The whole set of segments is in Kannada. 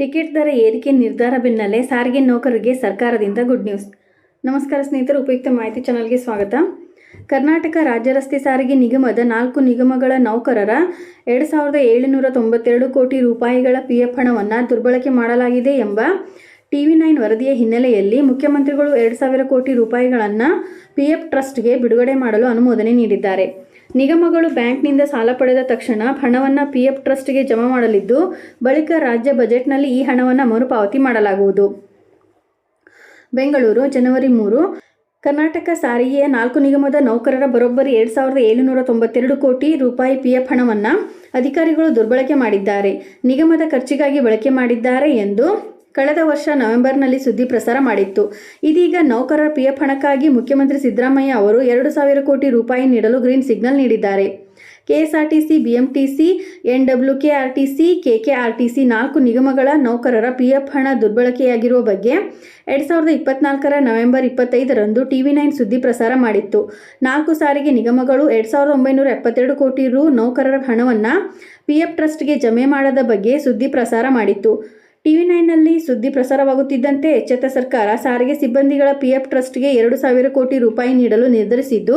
ಟಿಕೆಟ್ ದರ ಏರಿಕೆ ನಿರ್ಧಾರ ಬೆನ್ನಲ್ಲೇ ಸಾರಿಗೆ ನೌಕರರಿಗೆ ಸರ್ಕಾರದಿಂದ ಗುಡ್ ನ್ಯೂಸ್. ನಮಸ್ಕಾರ ಸ್ನೇಹಿತರು, ಉಪಯುಕ್ತ ಮಾಹಿತಿ ಚಾನಲ್ಗೆ ಸ್ವಾಗತ. ಕರ್ನಾಟಕ ರಾಜ್ಯ ರಸ್ತೆ ಸಾರಿಗೆ ನಿಗಮದ ನಾಲ್ಕು ನಿಗಮಗಳ ನೌಕರರ ಎರಡು ಸಾವಿರದ ಏಳುನೂರ ತೊಂಬತ್ತೆರಡು ಕೋಟಿ ರೂಪಾಯಿಗಳ ಪಿ ಎಫ್ ಹಣವನ್ನು ದುರ್ಬಳಕೆ ಮಾಡಲಾಗಿದೆ ಎಂಬ ಟಿವಿ ನೈನ್ ವರದಿಯ ಹಿನ್ನೆಲೆಯಲ್ಲಿ ಮುಖ್ಯಮಂತ್ರಿಗಳು ಎರಡು ಸಾವಿರ ಕೋಟಿ ರೂಪಾಯಿಗಳನ್ನು ಪಿ ಎಫ್ ಟ್ರಸ್ಟ್ಗೆ ಬಿಡುಗಡೆ ಮಾಡಲು ಅನುಮೋದನೆ ನೀಡಿದ್ದಾರೆ. ನಿಗಮಗಳು ಬ್ಯಾಂಕ್ನಿಂದ ಸಾಲ ಪಡೆದ ತಕ್ಷಣ ಹಣವನ್ನು ಪಿ ಎಫ್ ಟ್ರಸ್ಟ್ಗೆ ಜಮಾ ಮಾಡಲಿದ್ದು, ಬಳಿಕ ರಾಜ್ಯ ಬಜೆಟ್ನಲ್ಲಿ ಈ ಹಣವನ್ನು ಮರುಪಾವತಿ ಮಾಡಲಾಗುವುದು. ಬೆಂಗಳೂರು, ಜನವರಿ ಮೂರು, ಕರ್ನಾಟಕ ಸಾರಿಗೆಯ ನಾಲ್ಕು ನಿಗಮದ ನೌಕರರ ಬರೋಬ್ಬರಿ ಎರಡು ಸಾವಿರದ ಏಳುನೂರ ತೊಂಬತ್ತೆರಡು ಕೋಟಿ ರೂಪಾಯಿ ಪಿ ಎಫ್ ಹಣವನ್ನು ಅಧಿಕಾರಿಗಳು ದುರ್ಬಳಕೆ ಮಾಡಿದ್ದಾರೆ. ನಿಗಮದ ಖರ್ಚಿಗಾಗಿ ಬಳಕೆ ಮಾಡಿದ್ದಾರೆ ಎಂದು ಕಳೆದ ವರ್ಷ ನವೆಂಬರ್ನಲ್ಲಿ ಸುದ್ದಿ ಪ್ರಸಾರ ಮಾಡಿತ್ತು. ಇದೀಗ ನೌಕರರ ಪಿಎಫ್ ಹಣಕ್ಕಾಗಿ ಮುಖ್ಯಮಂತ್ರಿ ಸಿದ್ದರಾಮಯ್ಯ ಅವರು ಎರಡು ಸಾವಿರ ಕೋಟಿ ರೂಪಾಯಿ ನೀಡಲು ಗ್ರೀನ್ ಸಿಗ್ನಲ್ ನೀಡಿದ್ದಾರೆ. ಕೆಎಸ್ಆರ್ಟಿಸಿ, ಬಿಎಂಟಿಸಿ ಎನ್ಡಬ್ಲ್ಯೂಕೆಆರ್ಟಿಸಿ ಕೆಕೆಆರ್ಟಿಸಿ ನಾಲ್ಕು ನಿಗಮಗಳ ನೌಕರರ ಪಿಎಫ್ ಹಣ ದುರ್ಬಳಕೆಯಾಗಿರುವ ಬಗ್ಗೆ ಎರಡು ಸಾವಿರದ ಇಪ್ಪತ್ನಾಲ್ಕರ ನವೆಂಬರ್ ಇಪ್ಪತ್ತೈದರಂದು ಟಿವಿ ನೈನ್ ಸುದ್ದಿ ಪ್ರಸಾರ ಮಾಡಿತ್ತು. ನಾಲ್ಕು ಸಾರಿಗೆ ನಿಗಮಗಳು ಎರಡು ಸಾವಿರದ ಒಂಬೈನೂರ ಎಪ್ಪತ್ತೆರಡು ಕೋಟಿ ರು ನೌಕರರ ಹಣವನ್ನು ಪಿಎಫ್ ಟ್ರಸ್ಟ್ಗೆ ಜಮೆ ಮಾಡದ ಬಗ್ಗೆ ಸುದ್ದಿ ಪ್ರಸಾರ ಮಾಡಿತ್ತು. ಟಿವಿ ನೈನ್ನಲ್ಲಿ ಸುದ್ದಿ ಪ್ರಸಾರವಾಗುತ್ತಿದ್ದಂತೆ ಎಚ್ಚೆತ್ತ ಸರ್ಕಾರ ಸಾರಿಗೆ ಸಿಬ್ಬಂದಿಗಳ ಪಿಎಫ್ ಟ್ರಸ್ಟ್ಗೆ ಎರಡು ಸಾವಿರ ಕೋಟಿ ರೂಪಾಯಿ ನೀಡಲು ನಿರ್ಧರಿಸಿದ್ದು,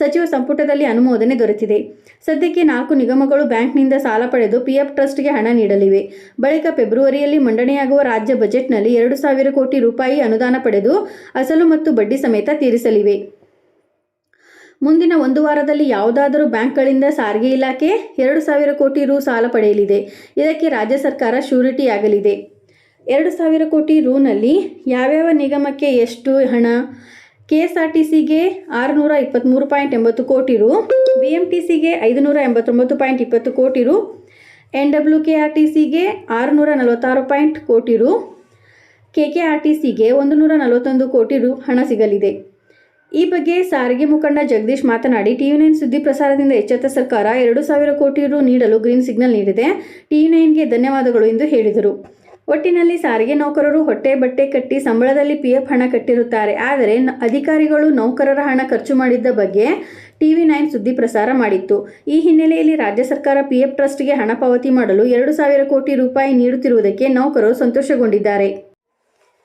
ಸಚಿವ ಸಂಪುಟದಲ್ಲಿ ಅನುಮೋದನೆ ದೊರೆತಿದೆ. ಸದ್ಯಕ್ಕೆ ನಾಲ್ಕು ನಿಗಮಗಳು ಬ್ಯಾಂಕ್ನಿಂದ ಸಾಲ ಪಡೆದು ಪಿಎಫ್ ಟ್ರಸ್ಟ್ಗೆ ಹಣ ನೀಡಲಿವೆ. ಬಳಿಕ ಫೆಬ್ರವರಿಯಲ್ಲಿ ಮಂಡನೆಯಾಗುವ ರಾಜ್ಯ ಬಜೆಟ್ನಲ್ಲಿ ಎರಡು ಸಾವಿರ ಕೋಟಿ ರೂಪಾಯಿ ಅನುದಾನ ಪಡೆದು, ಅಸಲು ಮತ್ತು ಬಡ್ಡಿ ಸಮೇತ ತೀರಿಸಲಿವೆ. ಮುಂದಿನ ಒಂದು ವಾರದಲ್ಲಿ ಯಾವುದಾದರೂ ಬ್ಯಾಂಕ್ಗಳಿಂದ ಸಾರಿಗೆ ಇಲಾಖೆ ಎರಡು ಸಾವಿರ ಕೋಟಿ ರು ಸಾಲ ಪಡೆಯಲಿದೆ. ಇದಕ್ಕೆ ರಾಜ್ಯ ಸರ್ಕಾರ ಶ್ಯೂರಿಟಿಯಾಗಲಿದೆ. ಎರಡು ಸಾವಿರ ಕೋಟಿ ರೂನಲ್ಲಿ ಯಾವ್ಯಾವ ನಿಗಮಕ್ಕೆ ಎಷ್ಟು ಹಣ? ಕೆ ಎಸ್ ಆರ್ ಟಿ ಸಿಗೆ ಆರುನೂರ ಇಪ್ಪತ್ತ್ಮೂರು ಪಾಯಿಂಟ್ ಎಂಬತ್ತು ಕೋಟಿ ರು ಬಿ ಎಂ ಟಿ ಸಿಗೆ ಐದುನೂರ ಎಂಬತ್ತೊಂಬತ್ತು ಪಾಯಿಂಟ್ ಇಪ್ಪತ್ತು ಕೋಟಿ ರು N W K R T ಸಿಗೆ ಆರುನೂರ ನಲವತ್ತಾರು ಪಾಯಿಂಟ್ ಕೋಟಿ ರು ಕೆ ಕೆ ಆರ್ ಟಿ ಸಿಗೆ ಒಂದು ನೂರ ನಲವತ್ತೊಂದು ಕೋಟಿ ರು ಹಣ ಸಿಗಲಿದೆ. ಈ ಬಗ್ಗೆ ಸಾರಿಗೆ ಮುಖಂಡ ಜಗದೀಶ್ ಮಾತನಾಡಿ, ಟಿವಿ ನೈನ್ ಸುದ್ದಿ ಪ್ರಸಾರದಿಂದ ಎಚ್ಚೆತ್ತ ಸರ್ಕಾರ ಎರಡು ಸಾವಿರ ಕೋಟಿ ರು ನೀಡಲು ಗ್ರೀನ್ ಸಿಗ್ನಲ್ ನೀಡಿದೆ. ಟಿವಿ ನೈನ್ಗೆ ಧನ್ಯವಾದಗಳು ಎಂದು ಹೇಳಿದರು. ಒಟ್ಟಿನಲ್ಲಿ ಸಾರಿಗೆ ನೌಕರರು ಹೊಟ್ಟೆ ಬಟ್ಟೆ ಕಟ್ಟಿ ಸಂಬಳದಲ್ಲಿ ಪಿಎಫ್ ಹಣ ಕಟ್ಟಿರುತ್ತಾರೆ. ಆದರೆ ಅಧಿಕಾರಿಗಳು ನೌಕರರ ಹಣ ಖರ್ಚು ಮಾಡಿದ್ದ ಬಗ್ಗೆ ಟಿವಿ ನೈನ್ ಸುದ್ದಿ ಪ್ರಸಾರ ಮಾಡಿತ್ತು. ಈ ಹಿನ್ನೆಲೆಯಲ್ಲಿ ರಾಜ್ಯ ಸರ್ಕಾರ ಪಿಎಫ್ ಟ್ರಸ್ಟ್ಗೆ ಹಣ ಪಾವತಿ ಮಾಡಲು ಎರಡು ಸಾವಿರ ಕೋಟಿ ರೂಪಾಯಿ ನೀಡುತ್ತಿರುವುದಕ್ಕೆ ನೌಕರರು ಸಂತೋಷಗೊಂಡಿದ್ದಾರೆ.